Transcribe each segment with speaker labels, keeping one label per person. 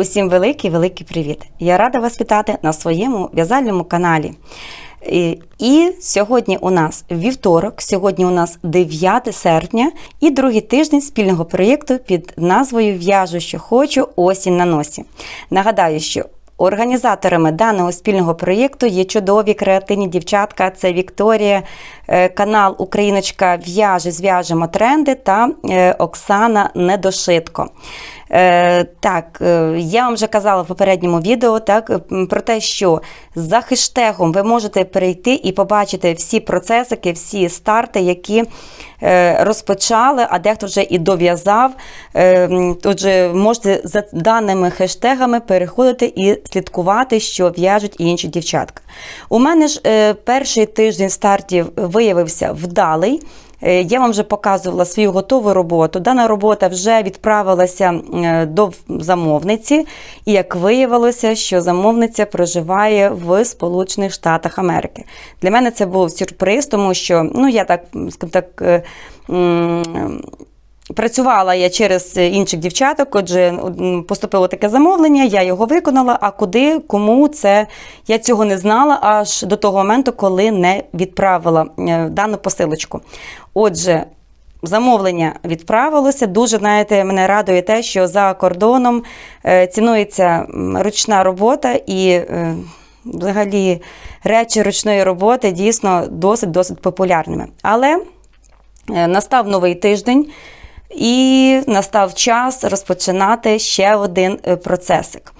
Speaker 1: Усім великий великий привіт! Я рада вас вітати на своєму в'язальному каналі. І, і сьогодні у нас вівторок, сьогодні у нас 9 серпня і другий тиждень спільного проєкту під назвою В'яжу, що хочу, осінь на носі. Нагадаю, що Організаторами даного спільного проєкту є чудові креативні дівчатка. Це Вікторія, канал Україночка В'яже, зв'яжемо тренди та е, Оксана Недошитко. Е, Так, е, я вам вже казала в попередньому відео так, про те, що за хештегом ви можете перейти і побачити всі процесики, всі старти, які е, розпочали, а дехто вже і дов'язав. Е, Отже, можете за даними хештегами переходити і слідкувати, що в'яжуть і інші дівчатка. У мене ж е, перший тиждень стартів виявився вдалий. Е, Я вам вже показувала свою готову роботу. Дана робота вже відправилася е, до замовниці, і як виявилося, що замовниця проживає в Сполучених Штатах Америки. Для мене це був сюрприз, тому що ну я так так. Е, Працювала я через інших дівчаток, отже, поступило таке замовлення, я його виконала. А куди, кому це я цього не знала аж до того моменту, коли не відправила е, дану посилочку. Отже, замовлення відправилося. Дуже знаєте, мене радує те, що за кордоном е, цінується ручна робота і. е, Взагалі, речі ручної роботи дійсно досить досить популярними. Але Е, Настав новий тиждень, і настав час розпочинати ще один е, процесик.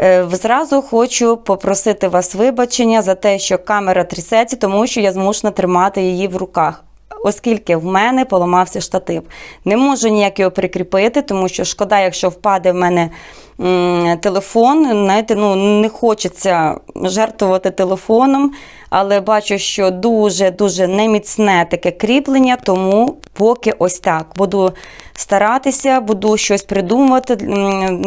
Speaker 1: Е, Зразу хочу попросити вас вибачення за те, що камера трясеться, тому що я змушена тримати її в руках. Оскільки в мене поламався штатив. Не можу ніяк його прикріпити, тому що шкода, якщо впаде в мене телефон. Знаєте, ну не хочеться жертвувати телефоном, але бачу, що дуже-дуже неміцне таке кріплення, тому поки ось так. Буду старатися, буду щось придумувати,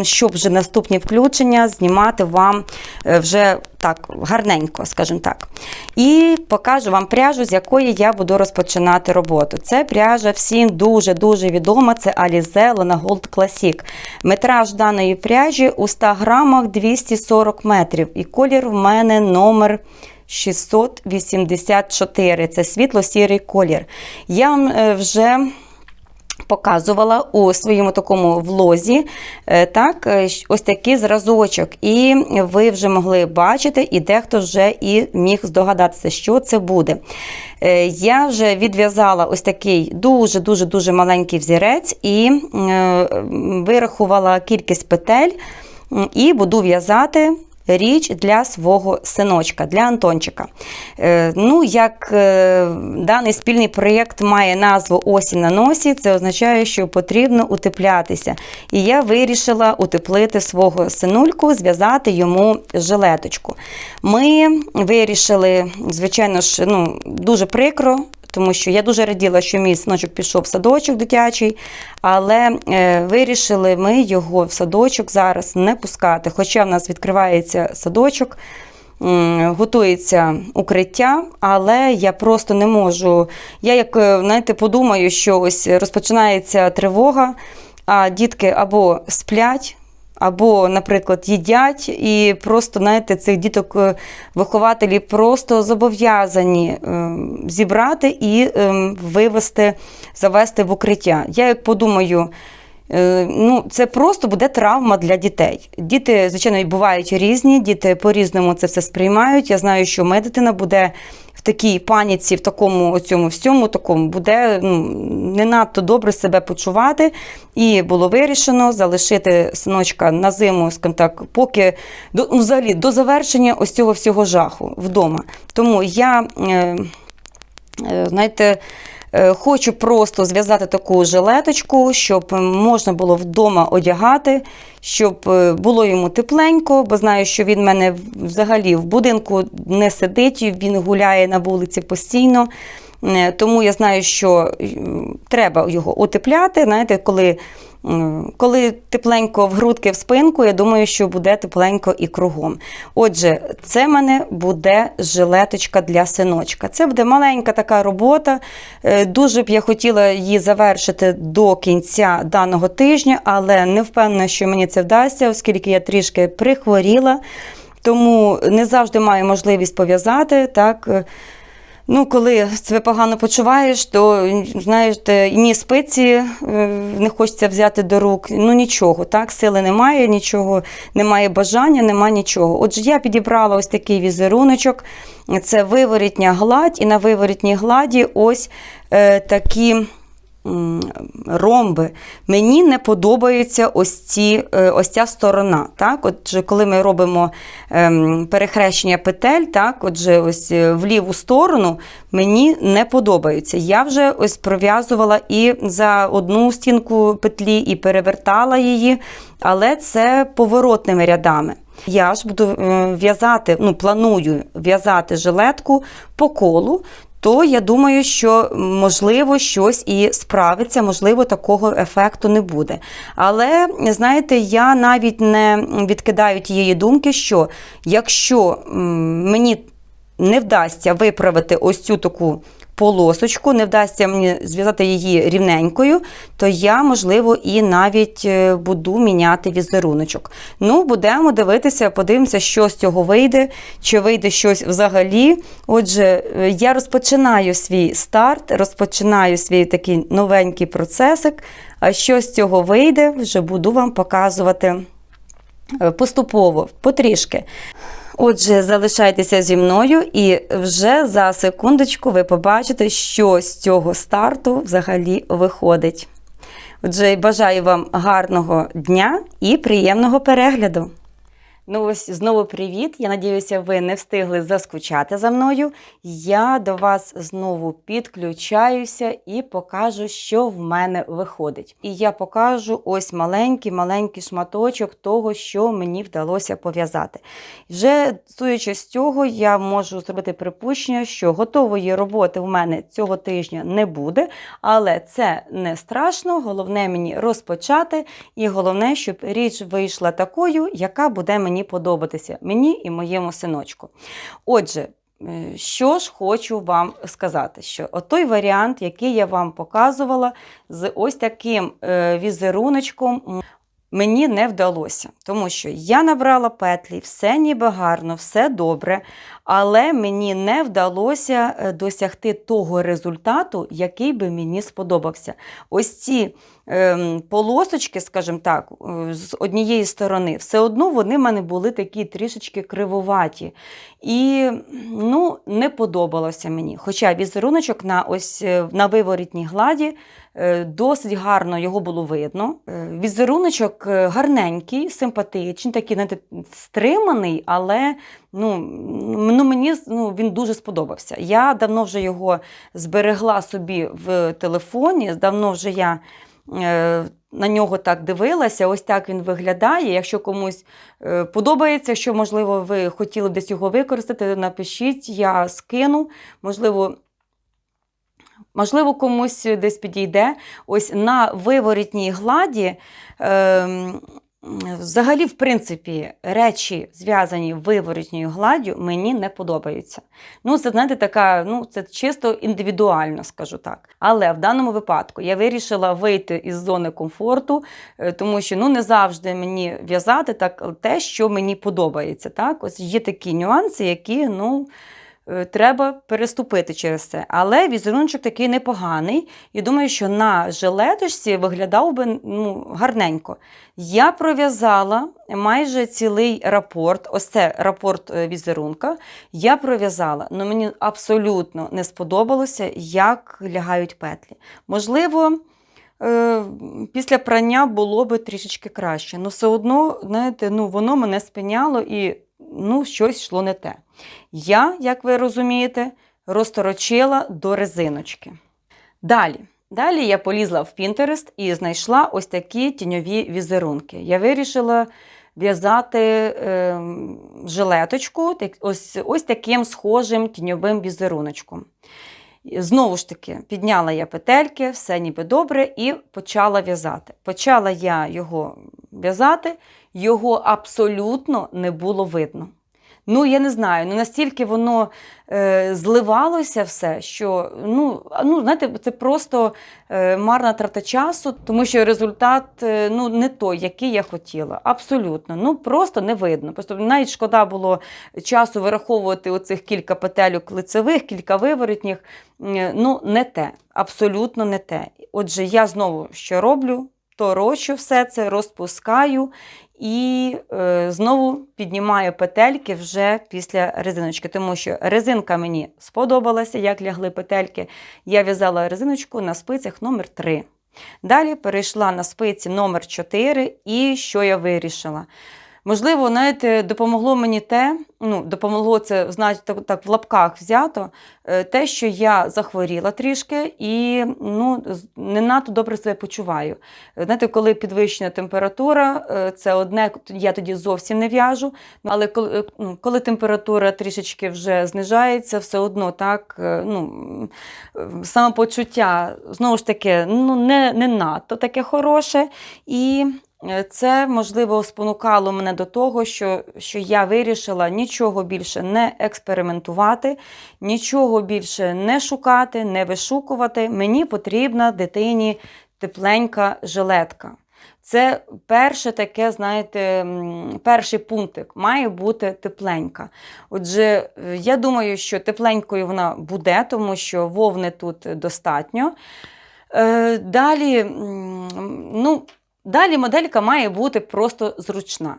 Speaker 1: щоб вже наступні включення знімати вам е, вже так гарненько, скажімо так. І покажу вам пряжу, з якої я буду розпочинати роботу. Це пряжа всім дуже-дуже відома. Це Alize Lana Gold Classic. Метраж даної пряжі у 100 грамах 240 метрів. І колір в мене номер 684. Це світло-сірий колір. Я вам е, вже показувала у своєму такому влозі е, так, е, ось такий зразочок. І ви вже могли бачити, і дехто вже і міг здогадатися, що це буде. Я вже відв'язала ось такий дуже-дуже дуже маленький взірець і вирахувала кількість петель і буду в'язати річ для свого синочка, для Антончика. Е, ну, як е, даний спільний проєкт має назву Осінь на носі, це означає, що потрібно утеплятися. І я вирішила утеплити свого синульку, зв'язати йому жилеточку. Ми вирішили, звичайно ж, ну, дуже прикро. Тому що я дуже раділа, що мій синочок пішов в садочок дитячий, але е, вирішили ми його в садочок зараз не пускати. Хоча в нас відкривається садочок, готується укриття, але я просто не можу. Я як е, знаєте, подумаю, що ось розпочинається тривога, а дітки або сплять. Або, наприклад, їдять, і просто знаєте, цих діток е, вихователі просто зобов'язані е, зібрати і е, вивести, завести в укриття. Я як подумаю, ну це просто буде травма для дітей. Діти, звичайно, бувають різні, діти по-різному це все сприймають. Я знаю, що моя дитина буде в такій паніці, в такому цьому всьому такому буде ну, не надто добре себе почувати. І було вирішено залишити синочка на зиму, скажімо так, поки до, ну, взагалі до завершення ось цього всього жаху вдома. Тому я, е, е, знаєте, хочу просто зв'язати таку жилеточку, щоб можна було вдома одягати, щоб е, було йому тепленько, бо знаю, що він мене взагалі в будинку не сидить, він гуляє на вулиці постійно. Е, Тому я знаю, що треба його утепляти. Знаєте, коли, коли тепленько в грудки в спинку, я думаю, що буде тепленько і кругом. Отже, це в мене буде жилеточка для синочка. Це буде маленька така робота. Е, Дуже б я хотіла її завершити до кінця даного тижня, але не впевнена, що мені це вдасться, оскільки я трішки прихворіла. Тому не завжди маю можливість пов'язати. Так, е, ну, коли себе погано почуваєш, то знаєш, ні спиці е, не хочеться взяти до рук. Ну нічого, так, сили немає, нічого, немає бажання, немає нічого. Отже, я підібрала ось такий візеруночок. Це виворітня гладь, і на виворітній гладі ось е, такі ромби. Мені не подобається ось, ці, е, ось ця сторона. Так? Отже, коли ми робимо ем, перехрещення петель, так? Отже, ось е, в ліву сторону мені не подобаються. Я вже ось пров'язувала і за одну стінку петлі, і перевертала її, але це поворотними рядами. Я ж буду е, в'язати, ну, планую в'язати жилетку по колу, то я думаю, що можливо щось і справиться, можливо, такого ефекту не буде. Але знаєте, я навіть не відкидаю тієї думки, що якщо мені не вдасться виправити ось цю таку полосочку, не вдасться мені зв'язати її рівненькою, то я, можливо, і навіть е, буду міняти візеруночок. Ну, будемо дивитися, подивимося, що з цього вийде, чи вийде щось взагалі. Отже, е, я розпочинаю свій старт, розпочинаю свій такий новенький процесик. А що з цього вийде, вже буду вам показувати е, поступово, потрішки. Отже, залишайтеся зі мною, і вже за секундочку ви побачите, що з цього старту взагалі виходить. Отже, бажаю вам гарного дня і приємного перегляду. Ну ось знову привіт. Я надіюся, ви не встигли заскучати за мною. Я до вас знову підключаюся і покажу, що в мене виходить. І я покажу ось маленький-маленький шматочок того, що мені вдалося пов'язати. Вже з цього, я можу зробити припущення, що готової роботи в мене цього тижня не буде, але це не страшно. Головне мені розпочати, і головне, щоб річ вийшла такою, яка буде мені подобатися, мені і моєму синочку. Отже, е, що ж хочу вам сказати, що той варіант, який я вам показувала, з ось таким е, візеруночком. Мені не вдалося, тому що я набрала петлі, все ніби гарно, все добре, але мені не вдалося е, досягти того результату, який би мені сподобався. Ось ці ем, полосочки, скажімо так, е, з однієї сторони, все одно вони в мене були такі трішечки кривуваті. І ну, не подобалося мені. Хоча візеруночок на ось е, на виворітній гладі досить гарно його було видно. Візеруночок гарненький, симпатичний, такий стриманий, але ну, ну, мені ну, він дуже сподобався. Я давно вже його зберегла собі в телефоні, давно вже я. е, На нього так дивилася, ось так він виглядає. Якщо комусь е, подобається, що, можливо, ви хотіли десь його використати, напишіть, я скину. Можливо, можливо, комусь десь підійде. Ось на виворітній гладі. ем, Взагалі, в принципі, речі, зв'язані виворотньою гладдю, мені не подобаються. Ну, це, знаєте, така, ну, це чисто індивідуально, скажу так. Але в даному випадку я вирішила вийти із зони комфорту, е, тому що ну, не завжди мені в'язати так те, що мені подобається. Так? Ось є такі нюанси, які, ну. Е, Треба переступити через це. Але візеруночок такий непоганий. І думаю, що на жилеточці виглядав би ну, гарненько. Я пров'язала майже цілий рапорт, ось це рапорт е, візерунка. Я пров'язала, але мені абсолютно не сподобалося, як лягають петлі. Можливо, е, після прання було би трішечки краще. але все одно, знаєте, ну, воно мене спиняло і ну, щось йшло не те. Я, як ви розумієте, розторочила до резиночки. Далі. Далі я полізла в Pinterest і знайшла ось такі тіньові візерунки. Я вирішила в'язати е, жилеточку ось, ось таким схожим тіньовим візеруночком. Знову ж таки, підняла я петельки, все ніби добре, і почала в'язати. Почала я його в'язати, його абсолютно не було видно. Ну, я не знаю, ну настільки воно е, зливалося все, що ну, ну, знаєте, це просто е, марна трата часу, тому що результат е, ну, не той, який я хотіла. Абсолютно. Ну просто не видно. Просто навіть шкода було часу вираховувати оцих кілька петельок лицевих, кілька виворотніх. Е, Ну, не те, абсолютно не те. Отже, я знову що роблю? Торочу все це, розпускаю і е, знову піднімаю петельки вже після резиночки, тому що резинка мені сподобалася, як лягли петельки. Я в'язала резиночку на спицях номер 3. Далі перейшла на спиці номер 4 і що я вирішила? Можливо, знаєте, допомогло мені те, ну, допомогло це, знаєте, так, так в лапках взято, е, те, що я захворіла трішки і ну, не надто добре себе почуваю. Знаєте, коли підвищена температура, е, це одне, я тоді зовсім не в'яжу. Але коли, е, ну, коли температура трішечки вже знижається, все одно так, ну, самопочуття знову ж таки ну, не, не надто таке хороше. І це, можливо, спонукало мене до того, що, що я вирішила нічого більше не експериментувати, нічого більше не шукати, не вишукувати. Мені потрібна дитині тепленька жилетка. Це перше таке, знаєте, перший пунктик має бути тепленька. Отже, е, я думаю, що тепленькою вона буде, тому що вовни тут достатньо. Е, Далі, ну, далі моделька має бути просто зручна.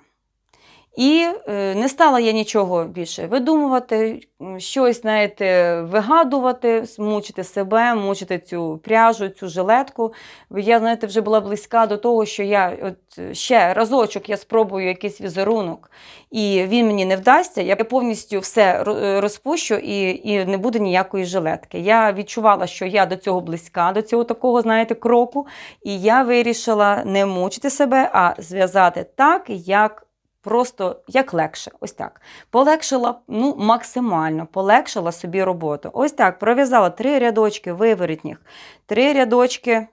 Speaker 1: І е, не стала я нічого більше видумувати, щось, знаєте, вигадувати, мучити себе, мучити цю пряжу, цю жилетку. Я, знаєте, вже була близька до того, що я от ще разочок я спробую якийсь візерунок, і він мені не вдасться. Я повністю все розпущу і, і не буде ніякої жилетки. Я відчувала, що я до цього близька, до цього такого, знаєте, кроку. І я вирішила не мучити себе, а зв'язати так, як. Просто як легше, ось так. Полегшила ну, максимально, полегшила собі роботу. Ось так, пров'язала три рядочки виворітніх, три рядочки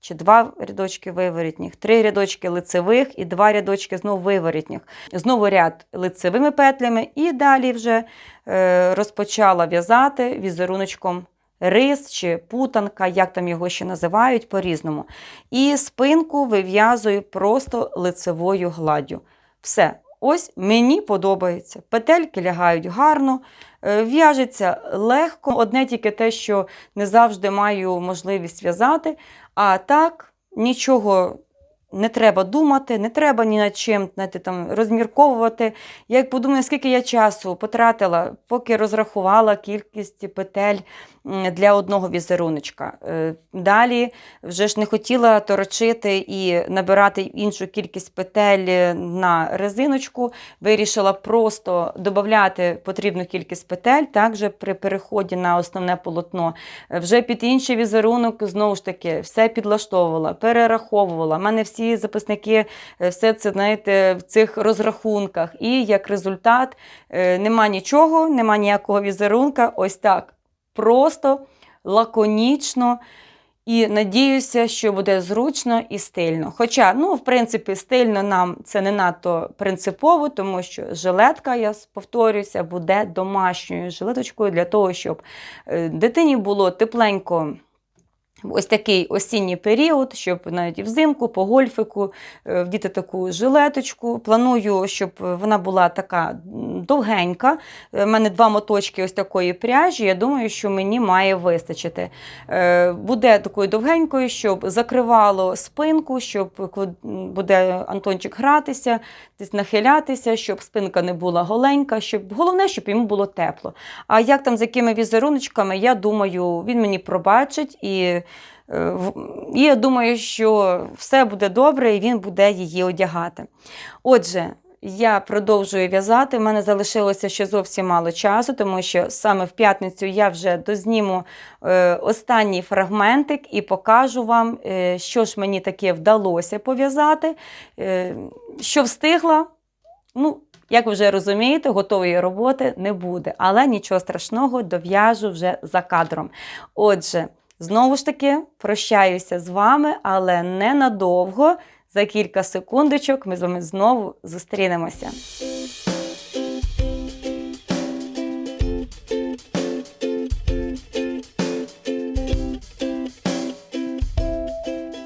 Speaker 1: чи два рядочки виворітніх, три рядочки лицевих і два рядочки знову виворітніх. Знову ряд лицевими петлями, і далі вже е, розпочала в'язати візеруночком рис чи путанка, як там його ще називають по-різному. І спинку вив'язую просто лицевою гладдю. Все. Ось мені подобається. Петельки лягають гарно, е, в'яжеться легко. Одне тільки те, що не завжди маю можливість в'язати. А так нічого не треба думати, не треба ні над чим знаєте, там, розмірковувати. Я подумаю, скільки я часу потратила, поки розрахувала кількість петель для одного візеруночка. Е, Далі вже ж не хотіла торочити і набирати іншу кількість петель на резиночку. Вирішила просто додати потрібну кількість петель, також при переході на основне полотно. Е, Вже під інший візерунок знову ж таки все підлаштовувала, перераховувала. У мене всі записники, е, все це знаєте, в цих розрахунках. І як результат нема нічого, нема ніякого візерунка. Ось так. Просто лаконічно. І надіюся, що буде зручно і стильно. Хоча, ну, в принципі, стильно нам це не надто принципово, тому що жилетка, я повторюся, буде домашньою жилеточкою для того, щоб е, дитині було тепленько. Ось такий осінній період, щоб навіть і взимку по гольфику е, вдіти таку жилеточку. Планую, щоб вона була така довгенька. У мене два моточки ось такої пряжі. Я думаю, що мені має вистачити. Е, Буде такою довгенькою, щоб закривало спинку, щоб буде Антончик гратися, десь нахилятися, щоб спинка не була голенька, щоб головне, щоб йому було тепло. А як там з якими візеруночками, я думаю, він мені пробачить і. Е, І я думаю, що все буде добре і він буде її одягати. Отже, я продовжую в'язати. У мене залишилося ще зовсім мало часу, тому що саме в п'ятницю я вже дозніму е, останній фрагментик і покажу вам, е, що ж мені таке вдалося пов'язати, що встигла. Ну, Як ви вже розумієте, готової роботи не буде, але нічого страшного, дов'яжу вже за кадром. Отже, знову ж таки прощаюся з вами, але ненадовго. За кілька секундочок ми з вами знову зустрінемося.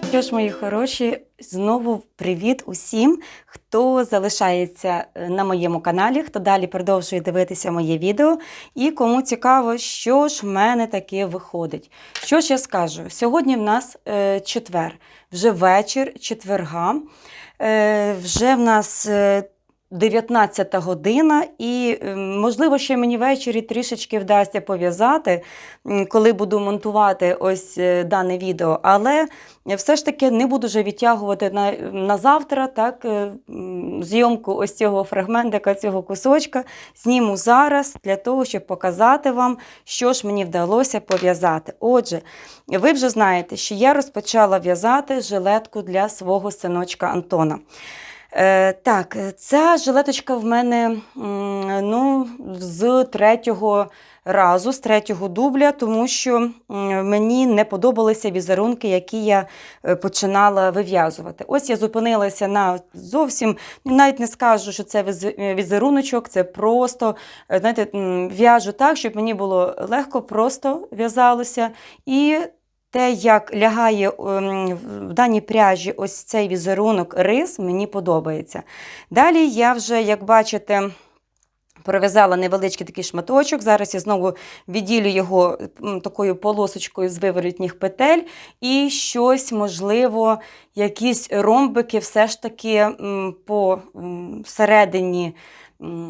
Speaker 1: Що ж, мої хороші, знову привіт усім, хто залишається е, на моєму каналі, хто далі продовжує дивитися моє відео, і кому цікаво, що ж в мене таке виходить. Що ж я скажу? Сьогодні в нас е, четвер, вже вечір четверга. Е, вже в нас е, 19 година, і е, можливо, ще мені ввечері трішечки вдасться пов'язати, коли буду монтувати ось е, дане відео. Але все ж таки не буду вже відтягувати на, на завтра, так, е, зйомку ось цього фрагментика, цього кусочка. Зніму зараз для того, щоб показати вам, що ж мені вдалося пов'язати. Отже, ви вже знаєте, що я розпочала в'язати жилетку для свого синочка Антона. Е, так, ця жилеточка в мене ну, з третього разу, з третього дубля, тому що мені не подобалися візерунки, які я е, починала вив'язувати. Ось я зупинилася на зовсім, навіть не скажу, що це е, візеруночок, це просто знаєте, в'яжу так, щоб мені було легко, просто в'язалося. І те, як лягає ем, в даній пряжі ось цей візерунок рис, мені подобається. Далі я вже, як бачите, Пров'язала невеличкий такий шматочок. Зараз я знову відділю його такою полосочкою з виворітніх петель. І щось, можливо, якісь ромбики все ж таки м,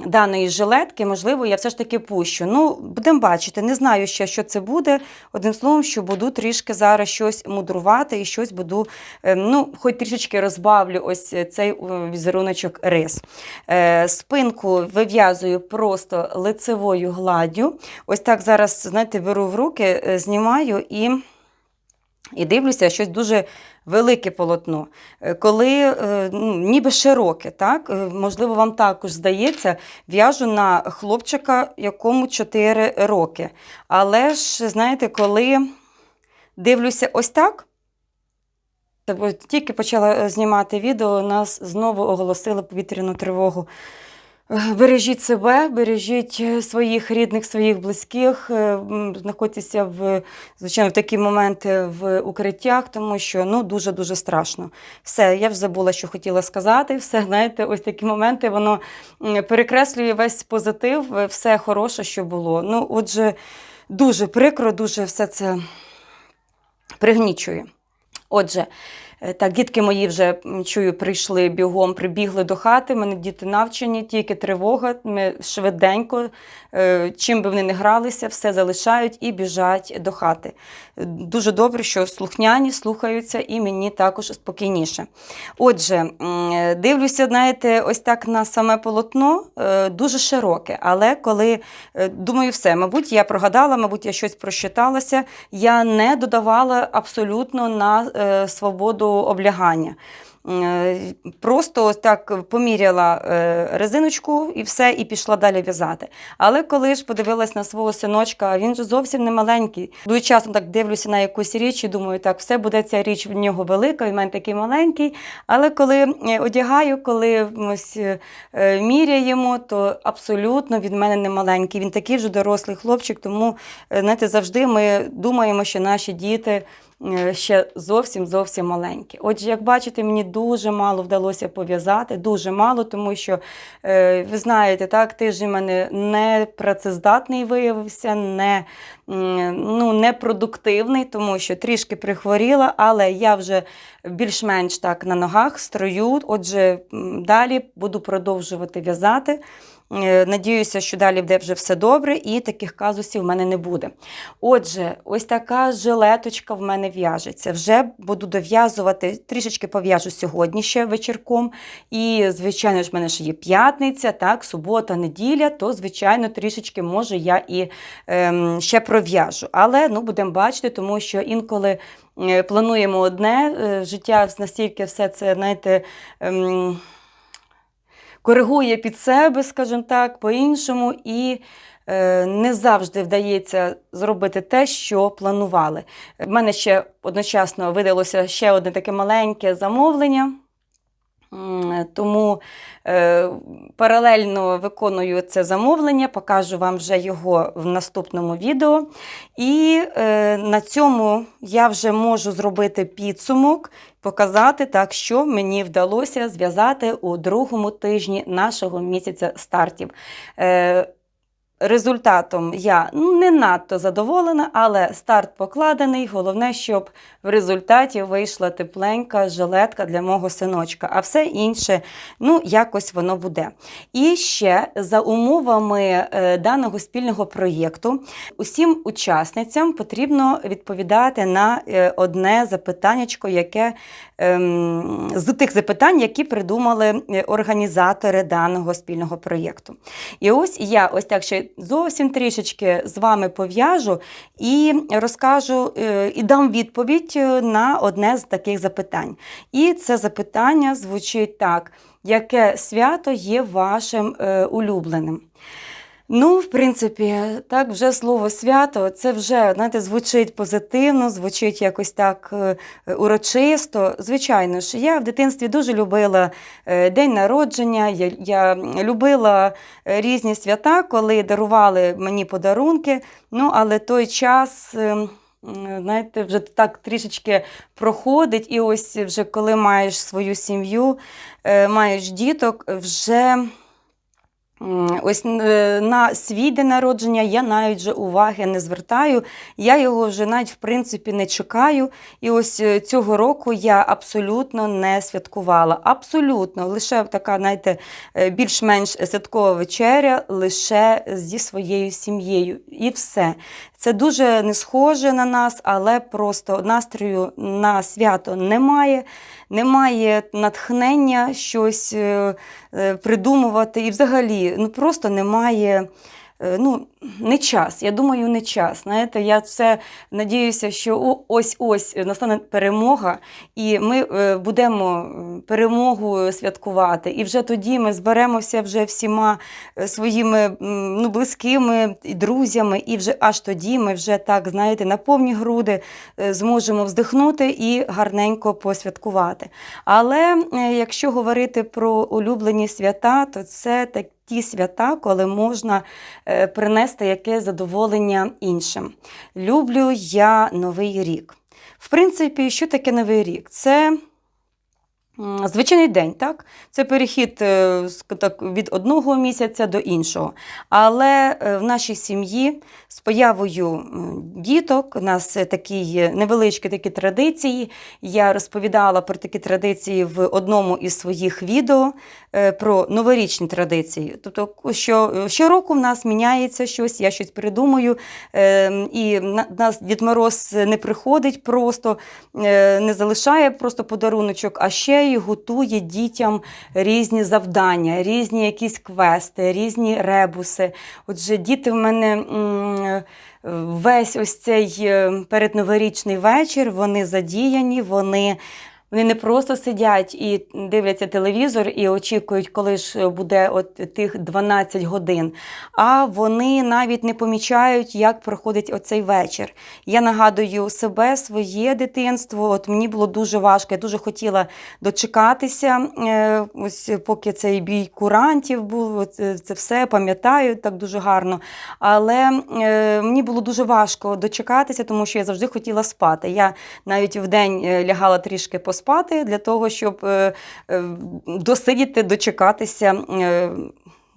Speaker 1: даної жилетки, можливо, я все ж таки пущу. Ну, будемо бачити. Не знаю ще, що це буде. Одним словом, що буду трішки зараз щось мудрувати і щось буду, е, ну, хоч трішечки розбавлю ось цей е, візеруночок рис. Е, Спинку вив'язую просто лицевою гладдю. Ось так зараз, знаєте, беру в руки, е, знімаю і, і дивлюся, щось дуже велике полотно. Е, Коли е, ну, ніби широке, так? Е, можливо, вам також здається, в'яжу на хлопчика, якому 4 роки. Але ж, знаєте, коли дивлюся ось так. Та Тільки почала знімати відео, нас знову оголосили повітряну тривогу. Бережіть себе, бережіть е, своїх рідних, своїх близьких, е, знаходьтеся в звичайно в такі моменти в укриттях, тому що ну дуже дуже страшно. Все, я вже забула, що хотіла сказати. Все, знаєте, ось такі моменти воно перекреслює весь позитив, е, все хороше, що було. Ну, отже, дуже прикро, дуже все це пригнічує. Отже, так, дітки мої вже чую, прийшли бігом, прибігли до хати. Мене діти навчені, тільки тривога. Ми швиденько, е, чим би вони не гралися, все залишають і біжать до хати. Е, Дуже добре, що слухняні слухаються, і мені також спокійніше. Отже, е, дивлюся, знаєте, ось так на саме полотно, е, дуже широке, але коли е, думаю, все, мабуть, я прогадала, мабуть, я щось просчиталася. Я не додавала абсолютно на е, свободу облягання. Е, Просто ось так поміряла е, резиночку і все, і пішла далі в'язати. Але коли ж подивилась на свого синочка, він же зовсім не маленький. Дуже часто так дивлюся на якусь річ і думаю, так, все буде ця річ в нього велика, він мене такий маленький. Але коли е, одягаю, коли ось, міряємо, то абсолютно від мене не маленький. Він такий вже дорослий хлопчик, тому знаєте, завжди ми думаємо, що наші діти ще зовсім зовсім маленькі. Отже, як бачите, мені дуже мало вдалося пов'язати, дуже мало, тому що е, ви знаєте, так, тиждень в мене не працездатний виявився, не, ну, непродуктивний, тому що трішки прихворіла, але я вже більш-менш так на ногах строю. Отже, далі буду продовжувати в'язати. Е, Надіюся, що далі буде вже все добре і таких казусів в мене не буде. Отже, ось така жилеточка в мене в'яжеться. Вже буду дов'язувати, трішечки пов'яжу сьогодні ще вечірком. І, звичайно ж, в мене ж є п'ятниця, так, субота, неділя, то, звичайно, трішечки може я і ем, ще пров'яжу. Але ну, будемо бачити, тому що інколи е, плануємо одне, е, життя настільки все це, знаєте. Коригує під себе, скажімо так, по-іншому, і е, не завжди вдається зробити те, що планували. У мене ще одночасно видалося ще одне таке маленьке замовлення. М, Тому е, паралельно виконую це замовлення, покажу вам вже його в наступному відео. І е, на цьому я вже можу зробити підсумок, показати так, що мені вдалося зв'язати у другому тижні нашого місяця стартів. Е, Результатом я не надто задоволена, але старт покладений. Головне, щоб в результаті вийшла тепленька жилетка для мого синочка, а все інше, ну, якось воно буде. І ще за умовами е, даного спільного проєкту, усім учасницям потрібно відповідати на е, одне запитаннячко, яке ем, з тих запитань, які придумали е, організатори даного спільного проєкту. І ось я ось так ще зовсім трішечки з вами пов'яжу і розкажу е, і дам відповідь е, на одне з таких запитань. І це запитання звучить так: яке свято є вашим е, улюбленим? Ну, в принципі, так, вже слово свято, це вже, знаєте, звучить позитивно, звучить якось так е, урочисто. Звичайно ж, я в дитинстві дуже любила е, день народження, я, я любила е, різні свята, коли дарували мені подарунки. Ну, але той час. Знаєте, вже так трішечки проходить, і ось вже коли маєш свою сім'ю, маєш діток, вже Ось е, на свій день народження я навіть вже уваги не звертаю. Я його вже навіть в принципі не чекаю. І ось е, цього року я абсолютно не святкувала. Абсолютно, лише така, знаєте, е, більш-менш святкова вечеря лише зі своєю сім'єю. І все. Це дуже не схоже на нас, але просто настрою на свято немає. Немає натхнення щось е, е, придумувати. І взагалі ну, просто немає. Е, Ну, не час. Я думаю, не час. Знаєте, я все надіюся, що ось-ось настане перемога, і ми е, будемо е, перемогу святкувати. І вже тоді ми зберемося вже всіма своїми ну, близькими друзями, і вже аж тоді ми вже так, знаєте, на повні груди зможемо вздихнути і гарненько посвяткувати. Але якщо говорити про улюблені свята, то це так. Ті свята, коли можна е, принести яке задоволення іншим. Люблю я Новий рік. В принципі, що таке Новий рік? Це звичайний день, так? Це перехід е, так, від одного місяця до іншого. Але е, в нашій сім'ї з появою діток у нас такі невеличкі такі традиції. Я розповідала про такі традиції в одному із своїх відео е, про новорічні традиції. Тобто, що щороку в нас міняється щось, я щось придумаю, і на- нас Дід Мороз не приходить просто, не залишає просто подаруночок, а ще й готує дітям різні завдання, різні якісь квести, різні ребуси. Отже, діти в мене. Весь ось цей е, передноворічний вечір вони задіяні, вони вони не просто сидять і дивляться телевізор і очікують, коли ж буде от тих 12 годин. А вони навіть не помічають, як проходить оцей вечір. Я нагадую себе, своє дитинство. От мені було дуже важко. Я дуже хотіла дочекатися, е, ось поки цей бій курантів був. Це, це все пам'ятаю так дуже гарно. Але е, мені було дуже важко дочекатися, тому що я завжди хотіла спати. Я навіть в день е, лягала трішки поспати для того, щоб е, е, досидіти, дочекатися.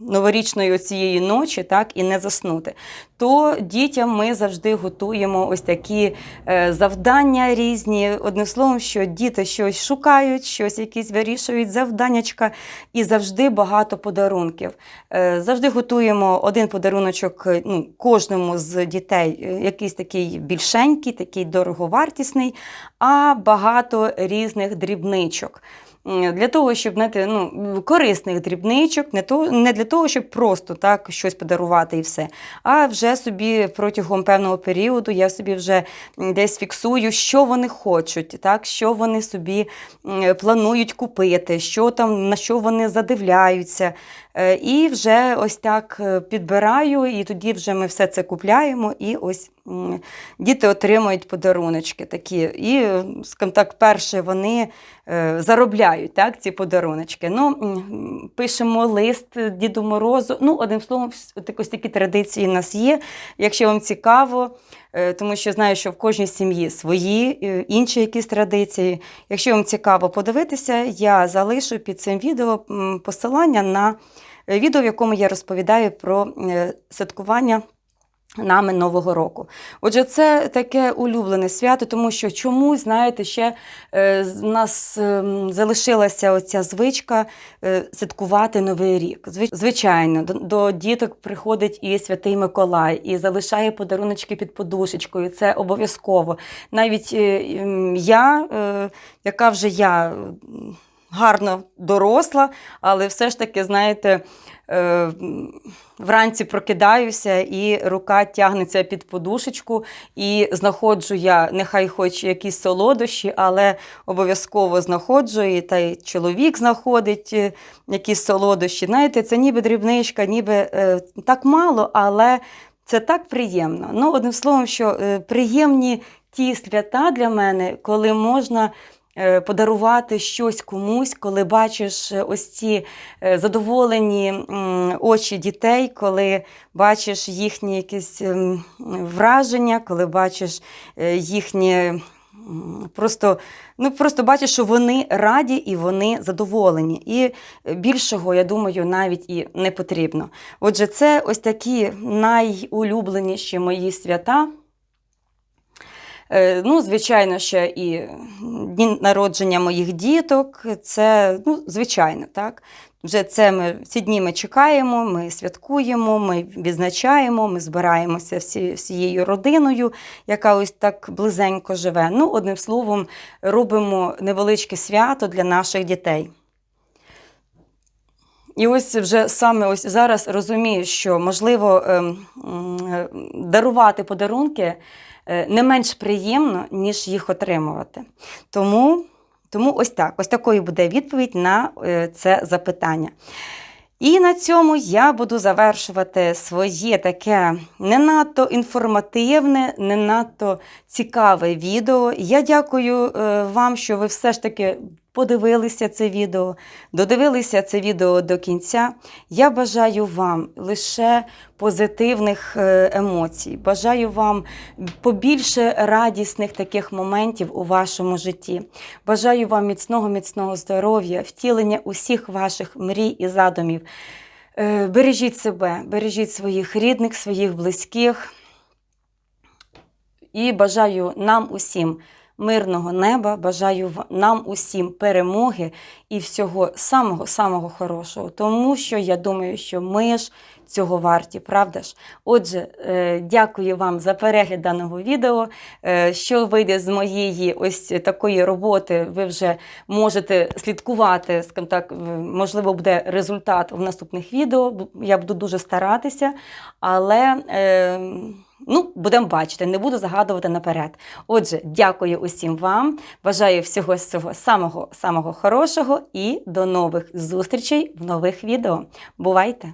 Speaker 1: Новорічної цієї ночі, так і не заснути. То дітям ми завжди готуємо ось такі е, завдання різні. Одним словом, що діти щось шукають, щось якісь вирішують завданнячка, і завжди багато подарунків. Е, завжди готуємо один подаруночок е, ну, кожному з дітей, якийсь такий більшенький, такий дороговартісний, а багато різних дрібничок. Для того, щоб знаєте, ну, корисних дрібничок, не, то, не для того, щоб просто так щось подарувати і все. А вже собі протягом певного періоду я собі вже десь фіксую, що вони хочуть, так, що вони собі планують купити, що там, на що вони задивляються. Е, І вже ось так е, підбираю, і тоді вже ми все це купляємо, і ось діти отримують подаруночки такі. І, скажімо так, перше вони е, заробляють так, ці подаруночки. Ну, пишемо лист Діду Морозу. Ну, одним словом, ось такі традиції в нас є. Якщо вам цікаво, тому що знаю, що в кожній сім'ї свої е, інші якісь традиції. Якщо вам цікаво подивитися, я залишу під цим відео посилання на е, відео, в якому я розповідаю про е, святкування. Нами Нового року. Отже, це таке улюблене свято, тому що чомусь, знаєте, ще е, в нас ем, залишилася оця звичка е, святкувати Новий рік. Звичайно, до, діток приходить і Святий Миколай, і залишає подаруночки під подушечкою. Це обов'язково. Навіть е, я, е, яка вже я гарно доросла, але все ж таки, знаєте, е, вранці прокидаюся, і рука тягнеться під подушечку, і знаходжу я, нехай хоч якісь солодощі, але обов'язково знаходжу, і та й чоловік знаходить е, якісь солодощі. Знаєте, це ніби дрібничка, ніби е, так мало, але це так приємно. Ну, одним словом, що е, приємні ті свята для мене, коли можна подарувати щось комусь, коли бачиш е, ось ці е, задоволені очі дітей, коли бачиш їхні якісь ем, враження, коли бачиш е, їхнє. Просто, ну, просто бачиш, що вони раді і вони задоволені. І більшого, я думаю, навіть і не потрібно. Отже, це ось такі найулюбленіші мої свята. Е, Ну, звичайно, ще і дні народження моїх діток. Це, ну, звичайно, так. Вже це ми ці дні ми чекаємо, ми святкуємо, ми відзначаємо, ми збираємося всі, всією родиною, яка ось так близенько живе. Ну, одним словом, робимо невеличке свято для наших дітей. І ось вже саме ось зараз розумію, що можливо ем, е, дарувати подарунки не менш приємно, ніж їх отримувати. Тому, тому ось так, ось такою буде відповідь на е, це запитання. І на цьому я буду завершувати своє таке не надто інформативне, не надто цікаве відео. Я дякую е, вам, що ви все ж таки подивилися це відео, додивилися це відео до кінця. Я бажаю вам лише позитивних е, емоцій. Бажаю вам побільше радісних таких моментів у вашому житті. Бажаю вам міцного, міцного здоров'я, втілення усіх ваших мрій і задумів. Е, Бережіть себе, бережіть своїх рідних, своїх близьких. І бажаю нам усім мирного неба, бажаю нам усім перемоги і всього самого-самого хорошого. Тому що я думаю, що ми ж цього варті, правда ж? Отже, е, дякую вам за перегляд даного відео. Е, Що вийде з моєї ось такої роботи, ви вже можете слідкувати, скажімо так, можливо, буде результат в наступних відео. Я буду дуже старатися, але. Ну, будемо бачити, не буду загадувати наперед. Отже, дякую усім вам. Бажаю всього всього самого самого хорошого і до нових зустрічей в нових відео. Бувайте!